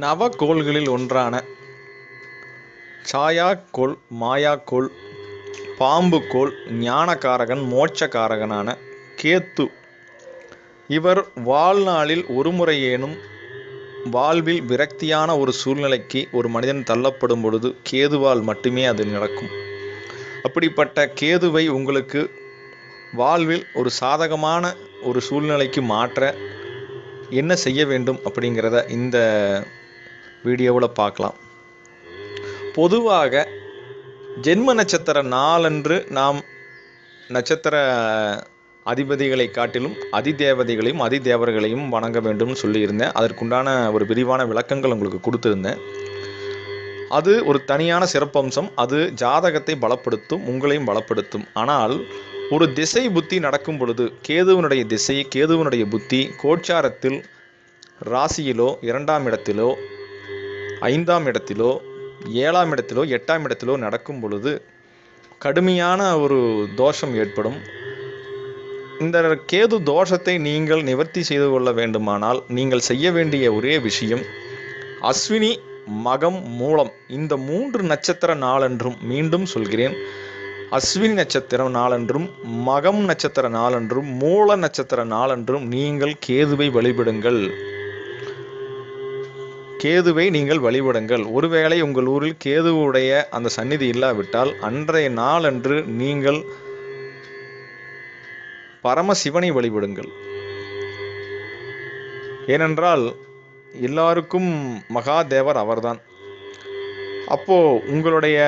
நவகோள்களில் ஒன்றான சாயாக்கோள் மாயாக்கோள் பாம்புக்கோள் ஞானகாரகன் மோட்சகாரகனான கேத்து. இவர் வாழ்நாளில் ஒருமுறையேனும் வாழ்வில் விரக்தியான ஒரு சூழ்நிலைக்கு ஒரு மனிதன் தள்ளப்படும் பொழுது கேதுவால் மட்டுமே அது நடக்கும். அப்படிப்பட்ட கேதுவை உங்களுக்கு வாழ்வில் ஒரு சாதகமான ஒரு சூழ்நிலைக்கு மாற்ற என்ன செய்ய வேண்டும் அப்படிங்கிறத இந்த வீடியோவில் பார்க்கலாம். பொதுவாக ஜென்ம நட்சத்திர நாளன்று நாம் நட்சத்திர அதிபதிகளை காட்டிலும் அதிதேவதைகளையும் அதிதேவர்களையும் வணங்க வேண்டும்னு சொல்லியிருந்தேன். அதற்குண்டான ஒரு விரிவான விளக்கங்கள் உங்களுக்கு கொடுத்துருந்தேன். அது ஒரு தனியான சிறப்பம்சம். அது ஜாதகத்தை பலப்படுத்தும் உங்களையும் பலப்படுத்தும். ஆனால் ஒரு திசை புத்தி நடக்கும் பொழுது கேதுவனுடைய திசை கேதுவனுடைய புத்தி கோச்சாரத்தில் ராசியிலோ இரண்டாம் இடத்திலோ ஐந்தாம் இடத்திலோ ஏழாம் இடத்திலோ எட்டாம் இடத்திலோ நடக்கும் பொழுது கடுமையான ஒரு தோஷம் ஏற்படும். இந்த கேது தோஷத்தை நீங்கள் நிவர்த்தி செய்து கொள்ள வேண்டுமானால் நீங்கள் செய்ய வேண்டிய ஒரே விஷயம் அஸ்வினி மகம் மூலம் இந்த மூன்று நட்சத்திர நாளன்றும் மீண்டும் சொல்கிறேன். அஸ்வினி நட்சத்திரம் நாளன்றும் மகம் நட்சத்திர நாளன்றும் மூல நட்சத்திர நாளன்றும் நீங்கள் கேதுவை வழிபடுங்கள். கேதுவை நீங்கள் வழிபடுங்கள். ஒருவேளை உங்கள் ஊரில் கேதுவுடைய அந்த சந்நிதி இல்லாவிட்டால் அன்றைய நாளன்று நீங்கள் பரமசிவனை வழிபடுங்கள். ஏனென்றால் எல்லாருக்கும் மகாதேவர் அவர்தான். அப்போ உங்களுடைய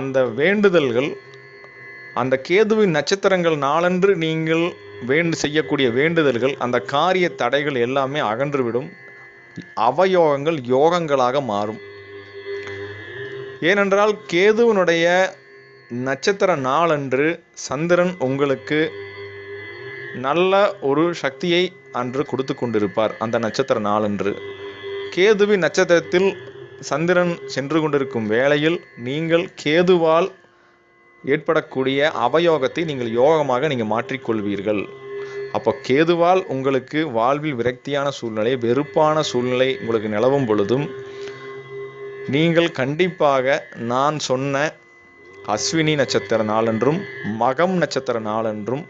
அந்த வேண்டுதல்கள் அந்த கேதுவின் நட்சத்திரங்கள் நாளன்று நீங்கள் வேண்டு செய்யக்கூடிய வேண்டுதல்கள் அந்த காரிய தடைகள் எல்லாமே அகன்றுவிடும். அவயோகங்கள் யோகங்களாக மாறும். ஏனென்றால் கேதுவனுடைய நட்சத்திர நாளன்று சந்திரன் உங்களுக்கு நல்ல ஒரு சக்தியை அன்று கொடுத்து கொண்டிருப்பார் அந்த நட்சத்திர நாளன்று. கேதுவின் நட்சத்திரத்தில் சந்திரன் சென்று கொண்டிருக்கும் வேளையில் நீங்கள் கேதுவால் ஏற்படக்கூடிய அவயோகத்தை நீங்கள் யோகமாக நீங்கள் மாற்றிக்கொள்வீர்கள் அப்போ கேதுவால் உங்களுக்கு வாழ்வில் விரக்தியான சூழ்நிலை வெறுப்பான சூழ்நிலை உங்களுக்கு நிலவும் பொழுதும் நீங்கள் கண்டிப்பாக நான் சொன்ன அஸ்வினி நட்சத்திர நாளன்றும் மகம் நட்சத்திர நாளன்றும்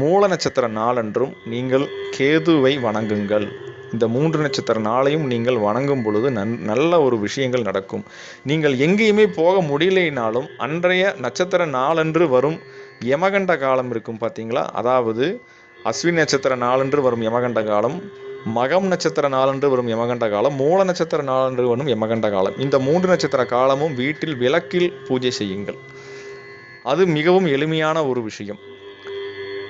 மூல நட்சத்திர நாளன்றும் நீங்கள் கேதுவை வணங்குங்கள். இந்த மூன்று நட்சத்திர நாளையும் நீங்கள் வணங்கும் பொழுது நன் நல்ல ஒரு விஷயங்கள் நடக்கும். நீங்கள் எங்கேயுமே போக முடியலைனாலும் அன்றைய நட்சத்திர நாளன்று வரும் யமகண்ட காலம் இருக்கும் பார்த்தீங்களா? அதாவது அஸ்வின் நட்சத்திர நாளன்று வரும் யமகண்ட காலம் மகம் நட்சத்திர நாளன்று வரும் யமகண்ட காலம் மூல நட்சத்திர நாளன்று வரும் யமகண்ட காலம். இந்த மூன்று நட்சத்திர காலமும் வீட்டில் விளக்கில் பூஜை செய்யுங்கள். அது மிகவும் எளிமையான ஒரு விஷயம்.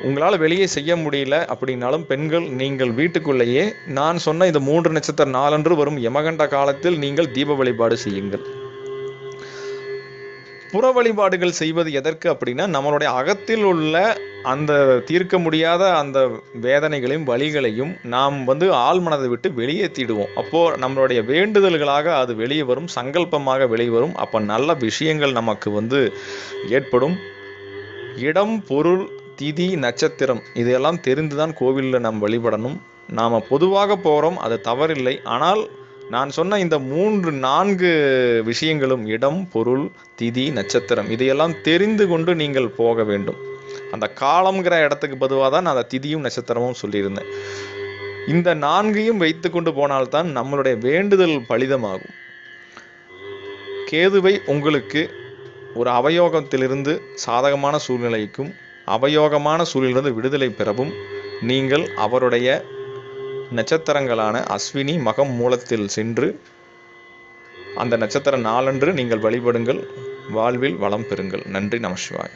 உங்களால் வெளியே செய்ய முடியல அப்படின்னாலும் பெண்கள் நீங்கள் வீட்டுக்குள்ளேயே நான் சொன்ன இந்த மூன்று நட்சத்திர நாளன்று வரும் யமகண்ட காலத்தில் நீங்கள் தீப வழிபாடு செய்யுங்கள். புற வழிபாடுகள் செய்வது எதற்கு அப்படின்னா நம்மளுடைய அகத்தில் உள்ள அந்த தீர்க்க முடியாத அந்த வேதனைகளையும் வழிகளையும் நாம் வந்து ஆள் மனதை விட்டு வெளியேற்றிடுவோம் அப்போது நம்மளுடைய வேண்டுதல்களாக அது வெளியே வரும் சங்கல்பமாக வெளியே வரும். அப்போ நல்ல விஷயங்கள் நமக்கு வந்து ஏற்படும். இடம் பொருள் திதி நட்சத்திரம் இதெல்லாம் தெரிந்து தான் கோவிலில் நாம் வழிபடணும். நாம் பொதுவாக போகிறோம் அது தவறில்லை. ஆனால் நான் சொன்ன இந்த மூன்று நான்கு விஷயங்களும் இடம் பொருள் திதி நட்சத்திரம் இதையெல்லாம் தெரிந்து கொண்டு நீங்கள் போக வேண்டும். அந்த காலம்ங்கிற இடத்துக்கு பதுவாக தான் நான் அந்த திதியும் நட்சத்திரமும் சொல்லியிருந்தேன். இந்த நான்கையும் வைத்து கொண்டு போனால்தான் நம்மளுடைய வேண்டுதல் பலிதமாகும். கேதுவை உங்களுக்கு ஒரு அவயோகத்திலிருந்து சாதகமான சூழ்நிலைக்கும் அவயோகமான சூழலிலிருந்து விடுதலை பெறவும் நீங்கள் அவருடைய நட்சத்திரங்களான அஸ்வினி மகம் மூலத்தில் சென்று அந்த நட்சத்திர நாளன்று நீங்கள் வழிபடுங்கள் வாழ்வில் வளம் பெறுங்கள். நன்றி நமசிவாய்